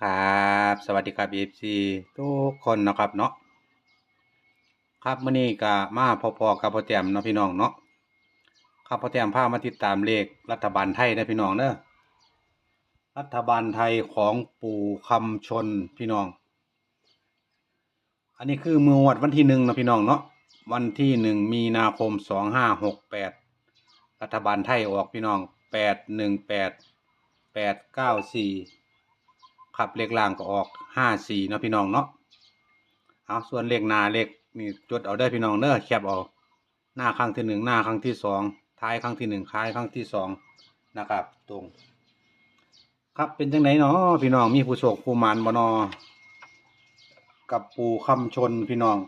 ครับ สวัสดีครับ FC ทุกคนนะครับเนาะครับมื้อนี้ก็มาพอๆกับพ่อแต้มเนาะพี่น้องเนาะครับพ่อแต้มพามาติดตามเลขรัฐบาลไทยนะพี่น้องเด้อรัฐบาลไทยของปู่คำชนพี่น้อง อันนี้คือมือวัดวันที่หนึ่งนะพี่น้องเนาะวันที่หนึ่งมีนาคมสองห้าหกแปดรัฐบาลไทยออกพี่น้องแปดหนึ่งแปดแปดเก้าสี่ ขับเลขล่างก็ออกห้าสี่เนาะพี่น้องเนาะเอาส่วนเลขหน้าเลขนี่จดเอาได้พี่น้องเด้อแคบเอาหน้าครั้งที่หนึ่งหน้าครั้งที่สองท้ายครั้งที่หนึ่งท้ายครั้งที่สองนะครับ ตรง ครับเป็นจังไหนเนาะพี่น้องมีผู้โชคผู้หมานบนอกับปูคำชนพี่น้อง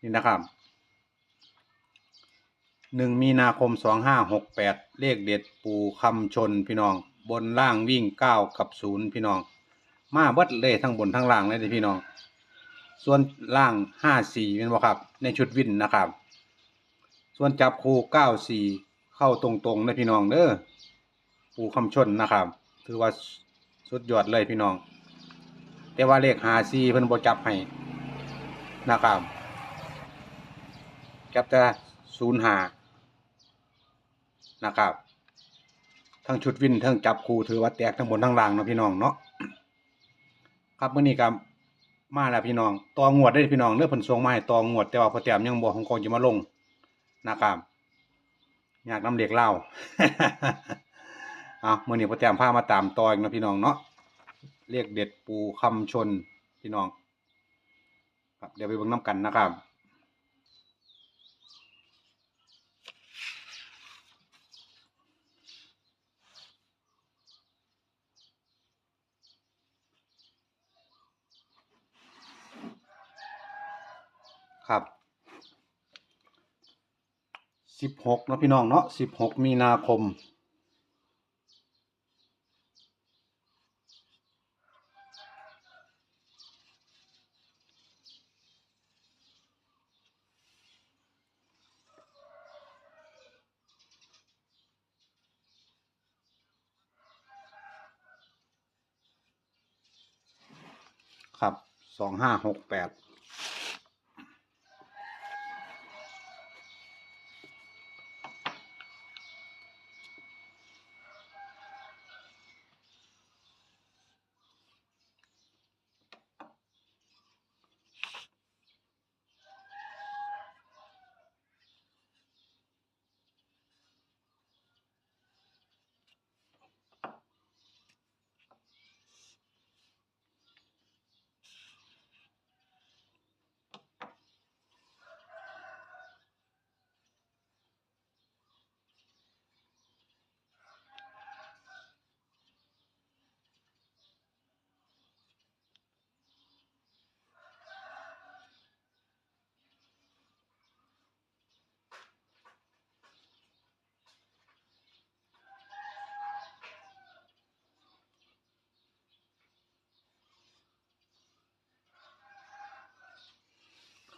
นี่นะครับหนึ่งมีนาคมสองห้าหกแปดเลขเด็ดปูคำชนพี่น้อง บนล่างวิ่งเก้ากับศูนย์พี่น้อง มาเบิดเลยทั้งบนทั้งล่างเลยพี่น้อง ส่วนล่างห้าสี่เป็นบ่ครับ ในชุดวินนะครับ ส่วนจับคู่เก้าสี่เข้าตรงๆเลยพี่น้องเด้อปูคำชนนะครับ ถือว่าสุดยอดเลยพี่น้อง แต่ว่าเลขหาซีเพิ่นบ่จับให้นะครับจับแต่ศูนย์หานะครับ ทั้งชุดวินทั้งจับคูถือว่าแตกทั้งบนทั้งล่างเนาะพี่น้องเนาะครับเมื้อนี้ก็มาแล้วพี่น้องตองวดได้พี่น้องเด้อเพิ่นส่งมาให้ตองวด แต่ว่าพอแต้มยังบ่ของกองจะมาลงนะครับอยากน้ำเลขเล่าเอามื้อนี้พอแต้มพามาตามต่ออีกเนะพี่น้องเนาะเรียกเด็ดปูคำชนพี่น้อง ครับเดี๋ยวไปเบิ่งน้ำกันนะครับ ครับสิบหกนะพี่น้องเนาะสิบหกมีนาคม ครับสองห้าหกแปด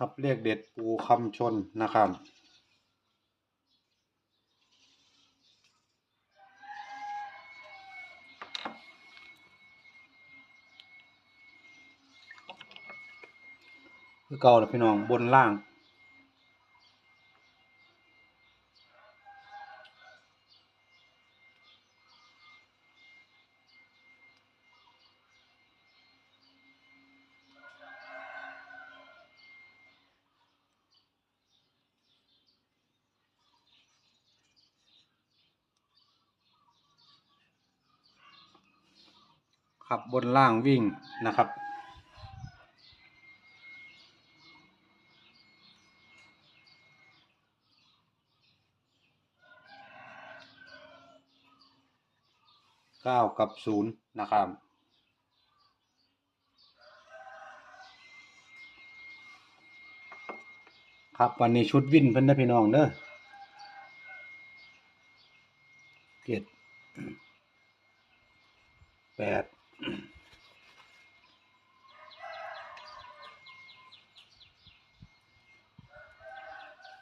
ครับเรียกเด็ดปูคำชนนะครับ คือเก่าแล้วพี่น้องบนล่าง ครับบนล่างวิ่งนะครับ เก้ากับศูนย์นะครับครับวันนี้ชุดวินเพิ่นนพี่น้องเด้อเจ็ดแปด เ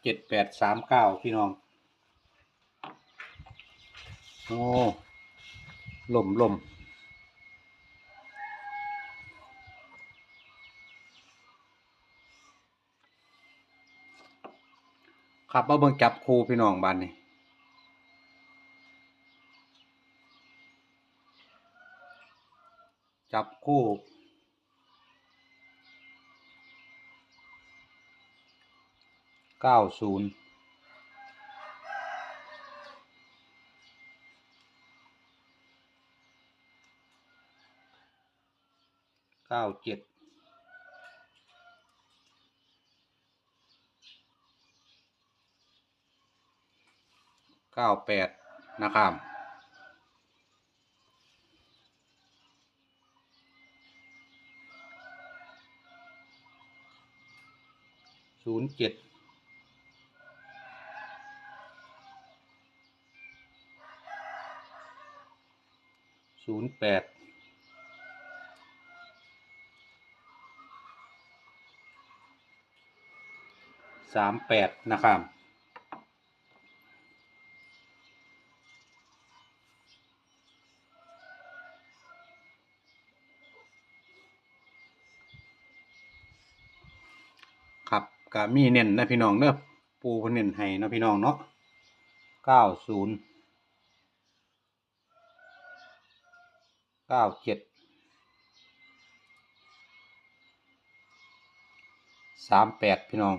จ็ดแปดสามเก้าพี่น้อง โอ้ลมลมขับมาเบิ่งจับครูพี่น้องบ้านนี้ จับคู่เก้าศูนย์เก้าเจ็ดเก้าแปดนะครับ ศูนย์เจ็ดศูนย์แปดสามแปดนะครับครับ ก็มีเน้นนะพี่น้องเด้อปูเพิ่นเน้นให้นะพี่น้องเนาะเก้าศูนย์เก้าเจ็ดสามแปดพี่น้อง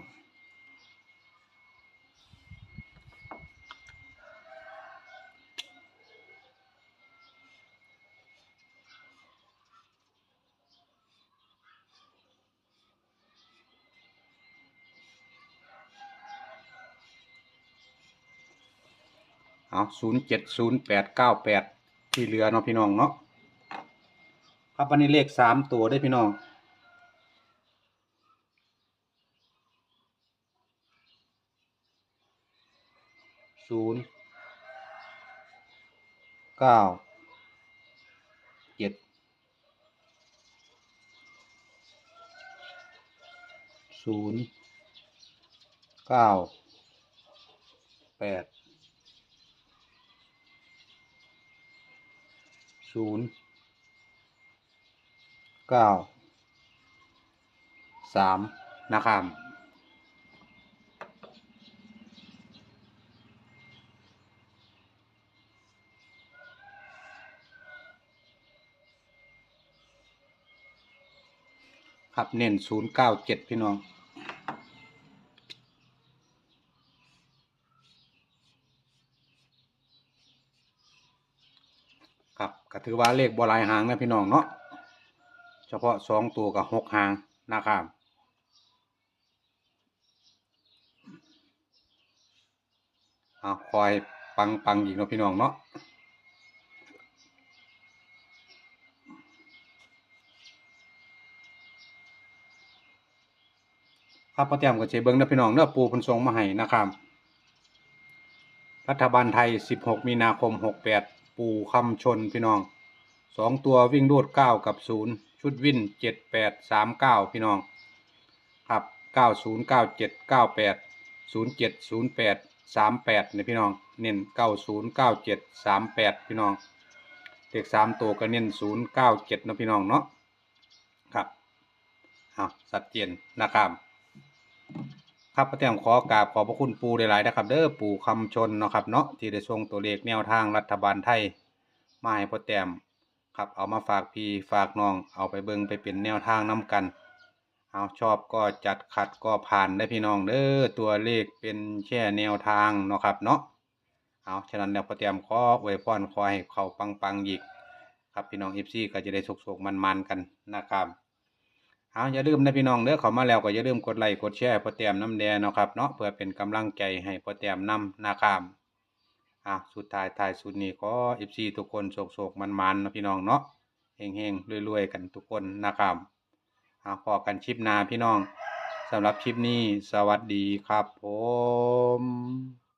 เอาศูนย์เจ็ดศูนย์แปดเก้าแปดที่เหลือเนาะพี่น้องเนาะครับวันนี้เลขสามตัวได้พี่น้องศูนย์เก้าเจ็ดศูนย์เก้าแปด ศูนย์เก้าสามนะครับครับเน้นศูนย์เก้าเจ็ดพี่น้อง ครับก็ถือว่าเลขบหลายหางนะพี่น้องเนาะเฉพาะสองตัวกับหกหางนะครับเอาคอยปังปังอีกเนาะพี่น้องเนาะครับพอเตรียมกับเจเบิงนะพี่น้องเนาะปูเพันทรงมาให้นะครับ รัฐบาลไทย 16 มีนาคม 68 ปู่คำชนพี่น้องสองตัววิ่งรูด9กับ0ชุดวิ่น78 39พี่น้องครับ90 97 98 07 08 38เนี่ยพี่น้องเน้น90 97 38พี่น้องเลข3ตัวก็เน้น097นะพี่น้องเนาะครับเอาสัดเจนนะครับครับพระเตรียมขอกราบขอบพระคุณปูหลายๆนะครับ เด้อปูคำชนเนาะครับเนาะที่ได้ส่งตัวเลขแนวทางรัฐบาลไทย มาให้พ่อแต้มครับเอามาฝากพี่ฝากน้องเอาไปเบิงไปเป็นแนวทางน้กัน เอาชอบก็จัดขัดก็ผ่านได้พี่น้องเด้อตัวเลขเป็นแค่แนวทางเนาะครับเนาะเอาฉะนั้นแล้วพ่อแต้มขออวยพรขอให้เขาปังๆอีกครับพี่น้องเอฟซีก็จะได้สุกๆมันๆกันนะครับเอาอย่าลืมนะพี่น้องเด้อเขามาแล้วก็อย่าลืมกดไลค์กดแชร์พอแต้มน้ำแดงเนาะครับเนาะเพื่อเป็นกำลังใจให้พอแต้มนำนะครับ อะสุดท้ายท้ายสุดนี้ก็เอฟซีทุกคนโศกๆมันมันะพี่น้องเนาะเฮงเฮงรวยๆ กันทุกคนนะครับอะพอกันชิปนาพี่น้องสำหรับคลิปนี้สวัสดีครับผม